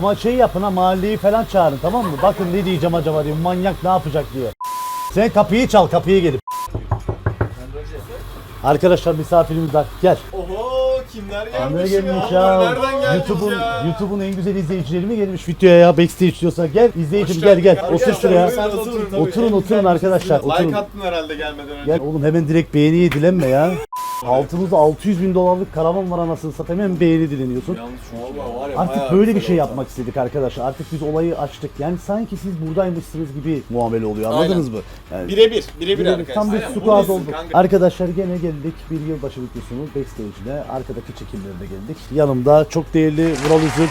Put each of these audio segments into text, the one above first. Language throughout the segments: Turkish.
Ama şey yapın ha mahalleyi falan çağırın tamam mı? Bakın ne diyeceğim acaba diye manyak ne yapacak diye. Sen kapıyı çal kapıyı gelip. Arkadaşlar misafirimiz var. Gel. Oho kimler Ne gelmiş gelmiş ya? ya? Nereden geldiniz YouTube'un ya? YouTube'un en güzel izleyicileri mi gelmiş videoya ya? Backstage diyorsa gel izleyicim gel gel. Otur şuraya. Buyurun, oturun, tabii. Oturun oturun arkadaşlar. Like Oturun. attın herhalde gelmeden önce. Gel oğlum hemen direkt beğeniyi dilenme ya. Altımızda 600 bin dolarlık karavan var anasını satayım hemen beğeni dileniyorsun. Yalnız şu Vallahi var ya, Artık bayağı böyle bir güzel şey oldu. yapmak istedik arkadaşlar. Artık biz olayı açtık. Yani sanki siz buradaymışsınız gibi muamele oluyor. Anladınız mı? Yani Birebir, birebir Birebir, arkadaşlar. Tam bir Aynen, squad buradasın olduk. kanka. Arkadaşlar gene geldik bir yılbaşı videosunun backstage'ine. Arkadaki çekimlerine geldik. Yanımda çok değerli Vural Üzül.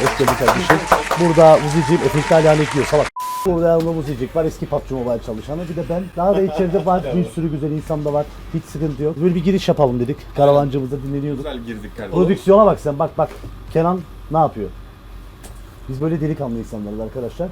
Geldin kardeşim. Burada Vuzi'ciğim efekti hala ekliyor salak. Burada yanımda Vuzi'cik var eski PUBG Mobile çalışanı. Bir de ben. Daha da içeride var. bir sürü güzel insan da var. Hiç sıkıntı yok. Böyle bir giriş yapalım dedik. Karavancımızda dinleniyorduk. Güzel girdik kardeşim. Prodüksiyona bak sen bak bak. Kenan ne yapıyor? Biz böyle delikanlı insanlarız arkadaşlar.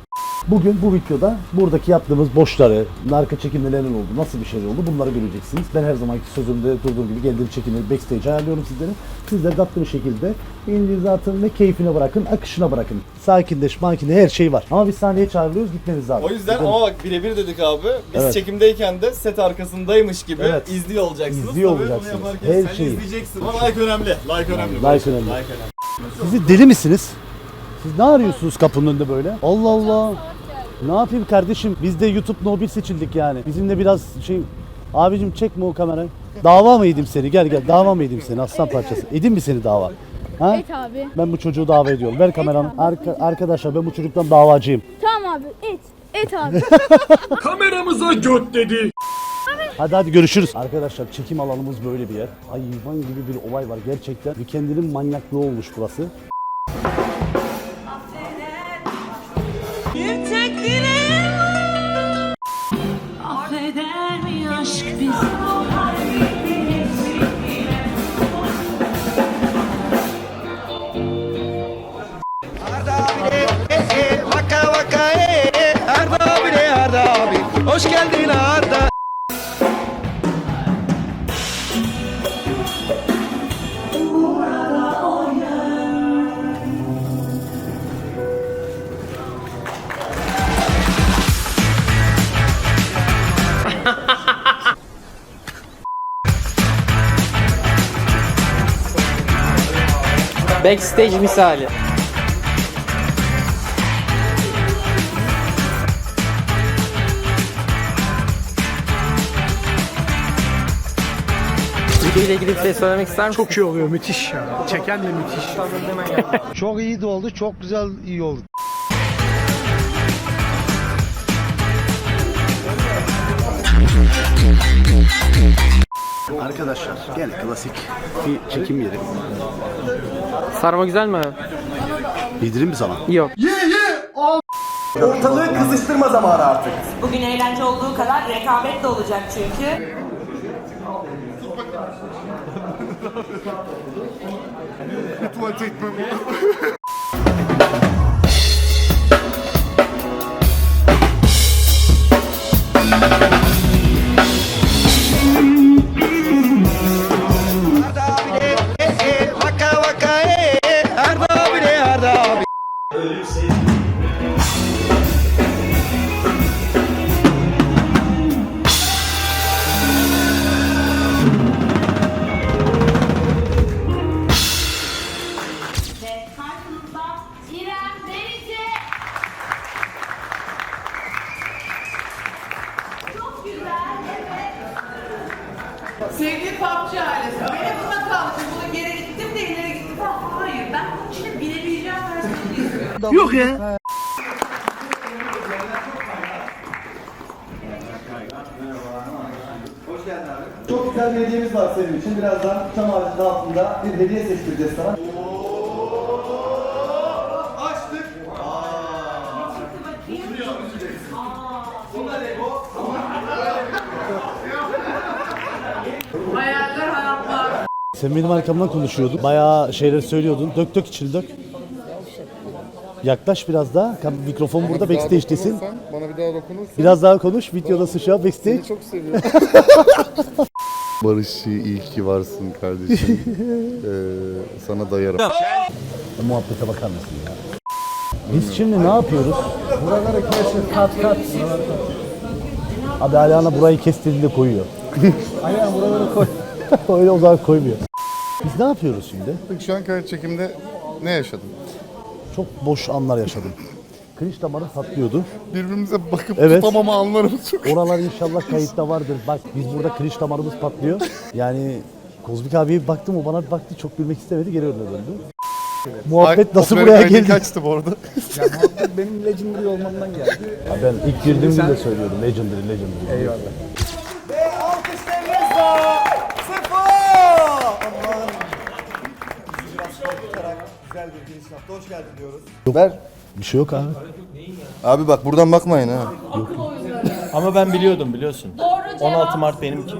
Bugün bu videoda buradaki yaptığımız boşları, arka çekimde neler oldu, nasıl bir şeyler oldu bunları göreceksiniz. Ben her zamanki sözümde durduğum gibi geldiğim çekimleri backstage ayarlıyorum sizlere. Sizler tatlı bir şekilde elinizi atın ve keyfine bırakın, akışına bırakın. Sakinleş, makine her şey var. Ama biz sahneye çağırıyoruz gitmeniz lazım. O yüzden mi? ama bak birebir dedik abi. Biz Evet. çekimdeyken de set arkasındaymış gibi Evet. izliyor olacaksınız. İzliyor Tabii bunu olacaksınız. yaparken Her sen şeyi. izleyeceksin. Ama like önemli. Like önemli. Like önemli. Like önemli. Siz deli misiniz? Siz ne arıyorsunuz kapının önünde böyle? Allah Allah. Ne yapayım kardeşim? Biz de YouTube No 1 seçildik yani. Bizim de biraz şey... Abicim çekme o kamerayı. Dava mı edeyim seni? Gel gel. Dava mı edeyim seni? Aslan parçası. Edeyim mi seni dava? Ha? Et abi. Ben bu çocuğu dava ediyorum. Ver kameranı. Arka, arkadaşlar ben bu çocuktan davacıyım. Tamam abi et. Et abi. Kameramıza göt dedi. Hadi hadi görüşürüz. Arkadaşlar çekim alanımız böyle bir yer. Hayvan gibi bir olay var gerçekten. Bir kendinin manyaklığı olmuş burası. Hoş geldin Arda Backstage misali. İle ilgili bir şey söylemek ister misin? Çok iyi oluyor müthiş ya. Çeken de müthiş. Çok iyi de oldu çok güzel iyi oldu Arkadaşlar gene klasik bir çekim yeri. Sarma güzel mi? Yedireyim mi sana? Yok. Ortalığı kızıştırma zamanı artık Bugün eğlence olduğu kadar rekabet de olacak çünkü. Tuvalete gitmem. İçin. Birazdan çam ağacının altında bir hediye seçtireceğiz sana. Hayaller Sen benim arkamdan konuşuyordun. Bayağı şeyler söylüyordun. Dök dök içini dök. Yaklaş biraz daha. Kam- Mikrofon burada backstage'desin. Bana bir daha dokunursan Biraz daha konuş. Videodasın şu an backstage. çok seviyorum. Barışçı iyi ki varsın kardeşim. Ee, sana dayarım. Bu muhabbete bakar mısın ya? Biz şimdi ne yapıyoruz? Buraları kesin kat kat. Abi Alihan'a burayı kes dediğinde koyuyor. Alihan buraları koy. Öyle o zaman koymuyor. Biz ne yapıyoruz şimdi? Peki şu an kayıt çekimde ne yaşadın? Çok boş anlar yaşadım. Kılıç damarı patlıyordu. Birbirimize bakıp Evet. tutamama anlarımız çok. Oralar inşallah kayıtta vardır. Bak biz burada kılıç damarımız patlıyor. Yani Kozmik abiye bir baktım o bana bir baktı çok gülmek istemedi geri önüne döndü. Muhabbet nasıl buraya geldi? kaçtı bu arada. Benim legendary olmamdan geldi. Ya ben ilk girdiğim gün de söylüyordum. Legendary, legendary. Eyvallah. Alkışlarınızla! Aman. Bizi biraz korkutarak güzel bir giriş yaptı. Hoş geldin diyoruz. Ver. Bir şey yok abi. Abi bak buradan bakmayın ha. Ama ben biliyordum biliyorsun. Doğru cevap. 16 Mart benimki.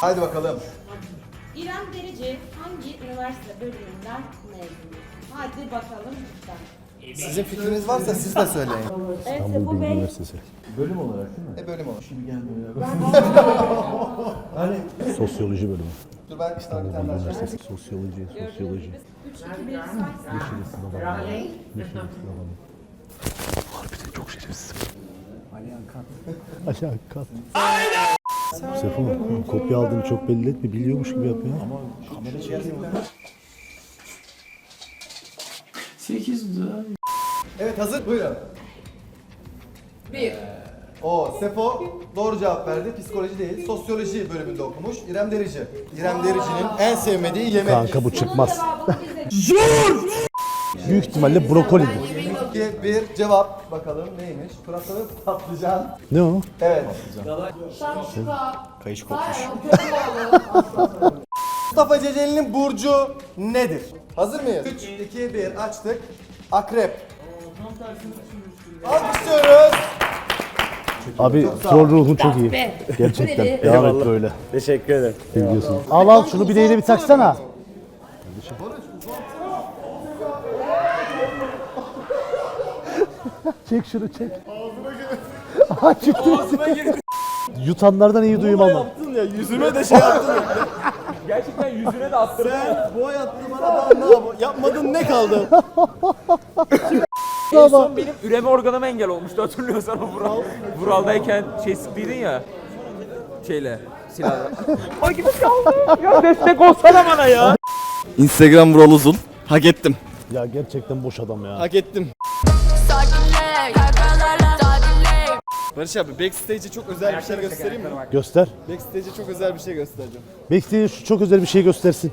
Haydi bakalım. İrem Derici hangi üniversite bölümünden mezun? Hadi bakalım lütfen. Sizin fikriniz varsa siz de söyleyin. Evet, İstanbul bu Bilgi Bey. Üniversitesi. E bölüm olur. Sosyoloji bölümü. Dur ben işte bir tane daha söyleyeyim. Üniversitesi. Sosyoloji, sosyoloji. 3, 2, 1, say. Yeşil sınavı. Yeşil sınavı. Çok şerefsiz. Alihan kat. Alihan kat. Aynen. Sefo, kopya aldığını çok belli etme. Biliyormuş gibi yap ya. Ama Evet hazır buyurun. Bir. O Sefo doğru cevap verdi. Psikoloji değil, sosyoloji bölümünde okumuş. İrem Derici. İrem Derici'nin en sevmediği yemek. Kanka bu çıkmaz. Bize Büyük ihtimalle brokolidir. 2, 1 cevap. Bakalım neymiş? Pırasalı patlıcan. Ne o? Evet. Kayış kopmuş. Mustafa Ceceli'nin burcu nedir? Hazır mıyız? 3, 2, 1 açtık. Akrep. Alkışlıyoruz. Abi troll ruhun çok iyi. Gerçekten. Devam et böyle. Teşekkür ederim. Biliyorsun. Al al şunu bileğine bir taksana. Çek şunu çek. Ağzına çıktı. Ağzına girdi. Yutanlardan iyi duyum almam. Ya yüzüme de şey yaptın. Gerçekten yüzüne de attım. Sen bu hayatta bana daha ne yap yapmadın ne kaldı? En son benim üreme organıma engel olmuştu hatırlıyorsan o Vural. Vural'dayken şey sıktıydın ya. Şeyle. Silahla. o gibi kaldı. Ya destek olsana bana ya. Instagram Vural Uzun. Hak ettim. Ya gerçekten boş adam ya. Hak ettim. Barış abi backstage'e çok özel bir şey göstereyim mi? Göster. Backstage'e çok özel bir şey göstereceğim. Şu çok özel bir şey göstersin.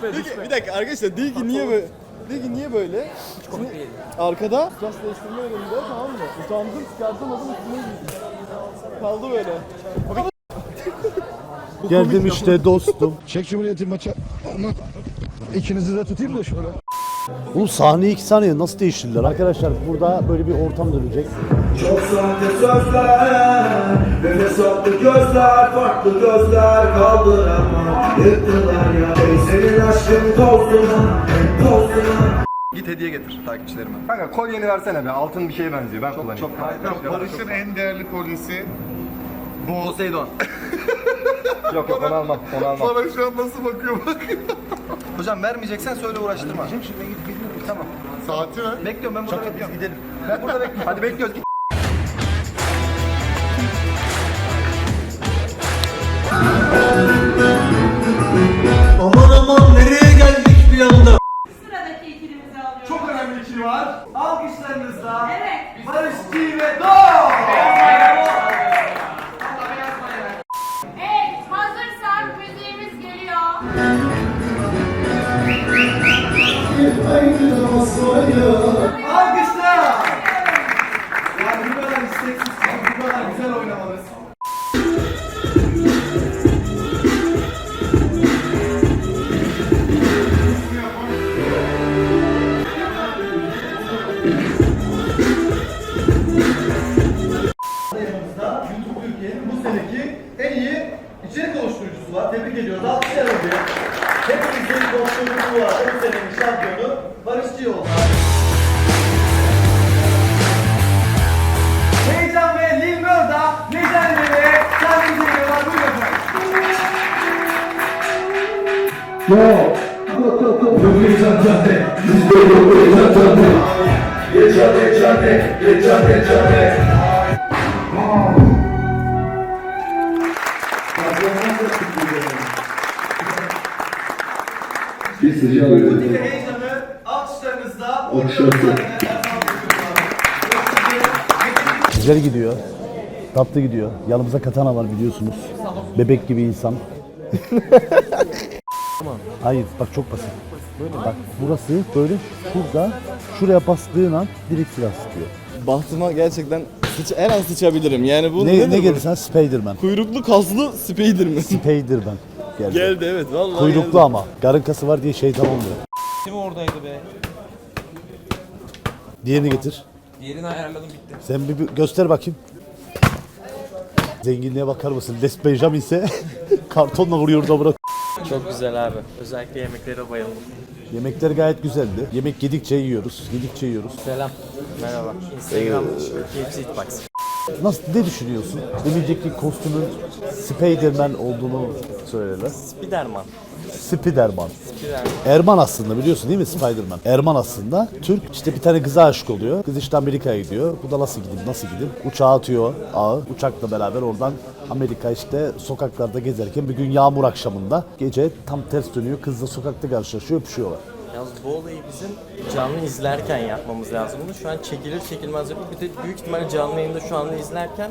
Peki bir dakika arkadaşlar değil ki niye böyle? Değil ki niye böyle? Şimdi arkada saç değiştirme önünde tamam mı? Utandım çıkartamadım üstüne giydim. Kaldı böyle. Geldim işte dostum. Çek Cumhuriyeti maça. Ama ikinizi de tutayım da şöyle. Bu sahneyi iki saniye nasıl değiştirdiler arkadaşlar? Burada böyle bir ortam dönecek. Çok sahte sözler Nefes attı gözler Farklı gözler kaldıramam Yıktılar ya Ey senin aşkın tozuna Tozuna Git hediye getir takipçilerime. Kanka kolyeni versene be. Altın bir şeye benziyor. Ben kullanayım. Çok, Barış'ın en değerli kolyesi bu. Poseidon. Yok yok onu almam. Onu almam. Bana şu an nasıl bakıyor bak. Hocam vermeyeceksen söyle uğraştırma. Tamam. Saati ver. Bekliyorum ben burada bekliyorum. Gidelim. Ben burada bekliyorum. Hadi bekliyoruz git. Aman aman nereye geldik bir anda sıradaki ikilimizi alıyoruz. Çok önemli şey var. Alkışlarınızla Evet. Barış G ve Doğ. Alkışlar. Güzel gidiyor. Tatlı gidiyor. Yanımıza katana var biliyorsunuz. Bebek gibi insan. Hayır bak çok basit. Bak burası böyle şurada şuraya bastığın an direkt silah sıkıyor. Bahtıma gerçekten sıç, her an sıçabilirim. Yani bu Ne, ne gelirsen Spiderman. Kuyruklu kaslı Spiderman. Spiderman. Geldi. geldi evet vallahi Kuyruklu geldi. ama. Karın kası var diye şeytan olmuyor. Kim oradaydı be? Diğerini getir. Yerini ayarladım bitti. Sen bir, bir göster bakayım. Zenginliğe bakar mısın? Les Benjamin ise kartonla vuruyor da bırak. Çok güzel abi. Özellikle yemeklere bayıldım. Yemekler gayet güzeldi. Yemek yedikçe yiyoruz. Yedikçe yiyoruz. Selam. Merhaba. Instagram KFC Eatbox. Nasıl ne düşünüyorsun? Demeyecek kostümün Spiderman olduğunu söylediler. Spiderman. Spiderman. Erman aslında biliyorsun değil mi Spiderman? Erman aslında Türk işte bir tane kıza aşık oluyor. Kız işte Amerika'ya gidiyor. Bu da nasıl gideyim nasıl gideyim? Uçağa atıyor ağı. Uçakla beraber oradan Amerika işte sokaklarda gezerken bir gün yağmur akşamında gece tam ters dönüyor. Kızla sokakta karşılaşıyor öpüşüyorlar. Yalnız bu olayı bizim canlı izlerken yapmamız lazım. Bunu şu an çekilir çekilmez yapıp bir de büyük ihtimalle canlı yayında şu anda izlerken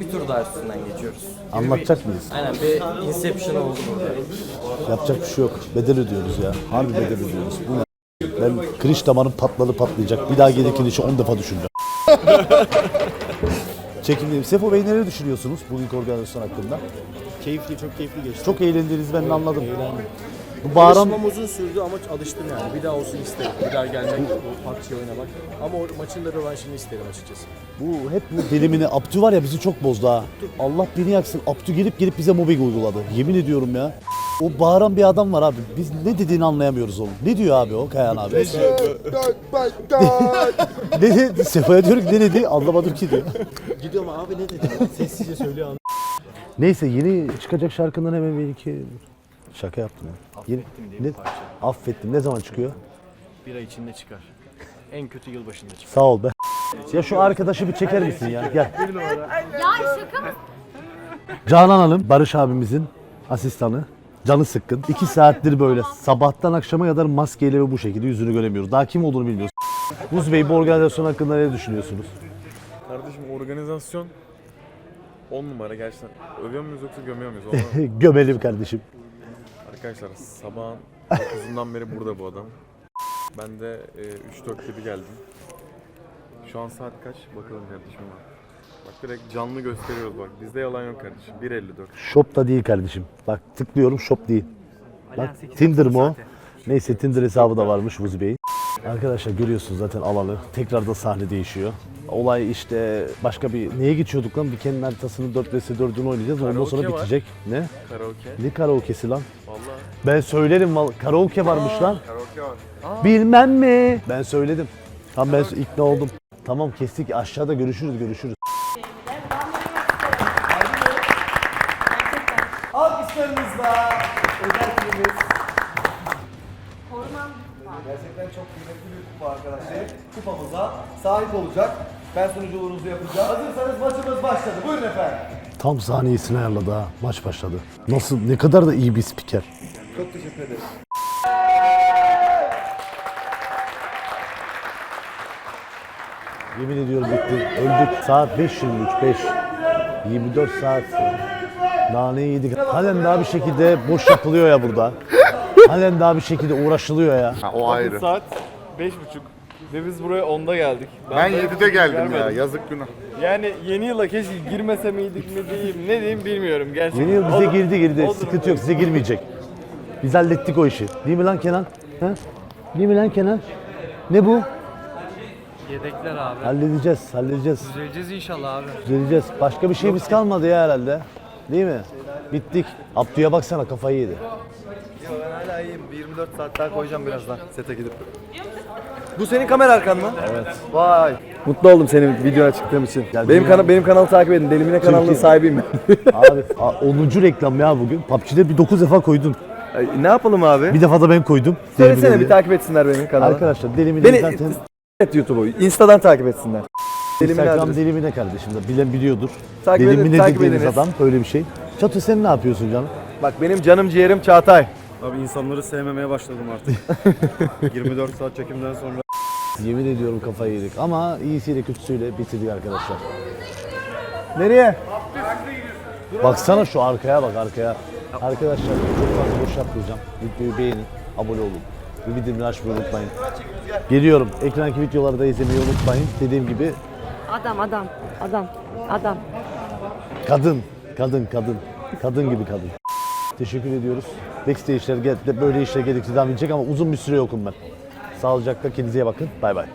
bir tur daha üstünden geçiyoruz. Anlatacak mıyız? Aynen bir Inception oldu burada. Yapacak bir şey yok. Bedel ödüyoruz ya. Harbi bedel ödüyoruz. Bu ne? Ben kriş damarım patladı patlayacak. Bir daha gelirken işi 10 defa düşüneceğim. Çekimdeyim. Sefo Bey neler düşünüyorsunuz bugünkü organizasyon hakkında? Keyifli, çok keyifli geçti. Çok eğlendiğinizi ben de anladım. Bu bağıran Alışmam uzun sürdü ama alıştım yani. Bir daha olsun isterim. Bir daha gelmek, bu PUBG oynamak. Ama o maçın da rövanşını isterim açıkçası. bu hep bu delimini Abdü var ya bizi çok bozdu ha. Allah beni yaksın. Abdü gelip gelip bize mobbing uyguladı. Yemin ediyorum ya. O bağıran bir adam var abi. Biz ne dediğini anlayamıyoruz oğlum. Ne diyor abi o Kayan abi? ne dedi? Sefa'ya diyorum ki ne dedi? Anlamadım ki diyor. Gidiyorum abi ne dedi? Sessizce söylüyor. Neyse yeni çıkacak şarkından hemen bir iki şaka yaptım ya. Yeni, ne? Affettim. Ne zaman çıkıyor? Bir ay içinde çıkar. En kötü yılbaşında çıkar. Sağ ol be. Ya şu arkadaşı bir çeker misin ya? Gel. Ya şaka mı? Canan Hanım, Barış abimizin asistanı. Canı sıkkın. İki saattir böyle sabahtan akşama kadar maskeyle ve bu şekilde yüzünü göremiyoruz. Daha kim olduğunu bilmiyoruz. Buz Bey bu organizasyon hakkında ne düşünüyorsunuz? Kardeşim organizasyon 10 numara gerçekten. Övüyor muyuz yoksa gömüyor muyuz? Onu- Gömelim kardeşim. Arkadaşlar sabahın 9'undan beri burada bu adam. Ben de e, 3-4 gibi geldim. Şu an saat kaç? Bakalım kardeşim bak. Bak direkt canlı gösteriyoruz bak. Bizde yalan yok kardeşim. 1.54. Shop da değil kardeşim. Bak tıklıyorum shop değil. Bak Tinder mı o? Neyse Tinder hesabı da varmış Vuzi Bey. Arkadaşlar görüyorsunuz zaten alanı. Tekrar da sahne değişiyor. Olay işte başka bir... Neye geçiyorduk lan? Bir kendi haritasının 4 vs 4'ünü oynayacağız. Ondan sonra Karaoke var. bitecek. Ne? Karaoke. Ne karaoke'si lan? Vallahi. Ben söylerim val karaoke varmış lan. Karaoke var. Bilmem mi? Ben söyledim. Tam ben ikna oldum. Tamam kestik aşağıda görüşürüz görüşürüz. Alkışlarınızla özel filmimiz. Gerçekten çok kıymetli bir kupa arkadaşlar. Kupamıza sahip olacak. Ben sunuculuğunuzu yapacağım. Hazırsanız maçımız başladı. Buyurun efendim. Tam saniyesini ayarladı ha. Maç başladı. Nasıl ne kadar da iyi bir spiker. Çok teşekkür ederim. Yemin ediyorum bitti. Öldük. Saat 5.23 5. 24 saat. Naneyi yedik. Halen daha bir şekilde boş yapılıyor ya burada. Halen daha bir şekilde uğraşılıyor ya. Ha, o ayrı. Saat 5.30 ve biz buraya 10'da geldik. Ben de 7'de geldim ya. görmedim. Yazık günah. Yani yeni yıla keşke girmese miydik mi diyeyim ne diyeyim bilmiyorum gerçekten. Yeni yıl bize girdi girdi. o Sıkıntı yok size girmeyecek. Biz hallettik o işi. Değil mi lan Kenan? Ha? Değil mi lan Kenan? Ne bu? Yedekler abi. Halledeceğiz, halledeceğiz. Düzeleceğiz inşallah abi. Düzeleceğiz. Başka bir şeyimiz kalmadı ya herhalde. Değil mi? Bittik. Abdü'ye baksana kafayı yedi. Ben hala iyiyim. Bir 24 saat daha koyacağım birazdan sete gidip. Bu senin kamera arkan mı? Evet. Vay. Mutlu oldum senin videoya çıktığım için. Ya benim dünya- kana benim kanalı takip edin. Delimine kanalının sahibiyim ben. Abi a- 10. reklam ya bugün. PUBG'de bir 9 defa koydun. Ay, ne yapalım abi? Bir defa da ben koydum. Söylesene bir takip etsinler benim kanalı. Arkadaşlar delimine Beni zaten et YouTube'u. Insta'dan takip etsinler. Delimine Instagram adresi. delimine kardeşim de bilen biliyordur. Takip edin- delimine takip dediğiniz ediniz. adam böyle bir şey. Çatı sen ne yapıyorsun canım? Bak benim canım ciğerim Çağatay. Abi insanları sevmemeye başladım artık. 24 saat çekimden sonra Yemin ediyorum kafayı yedik ama iyisiyle kötüsüyle bitirdik arkadaşlar. Nereye? Baksana şu arkaya bak arkaya. Arkadaşlar çok fazla boş yapmayacağım. Videoyu beğenin, abone olun. Ve bildirimleri açmayı unutmayın. Geliyorum. Ekrandaki videoları da izlemeyi unutmayın. Dediğim gibi Adam adam adam adam. kadın, kadın, kadın. Kadın gibi kadın. Teşekkür ediyoruz. Backstage'ler gel- böyle işler geldikçe devam edecek ama uzun bir süre yokum ben. Sağlıcakla kendinize bakın. Bay bay.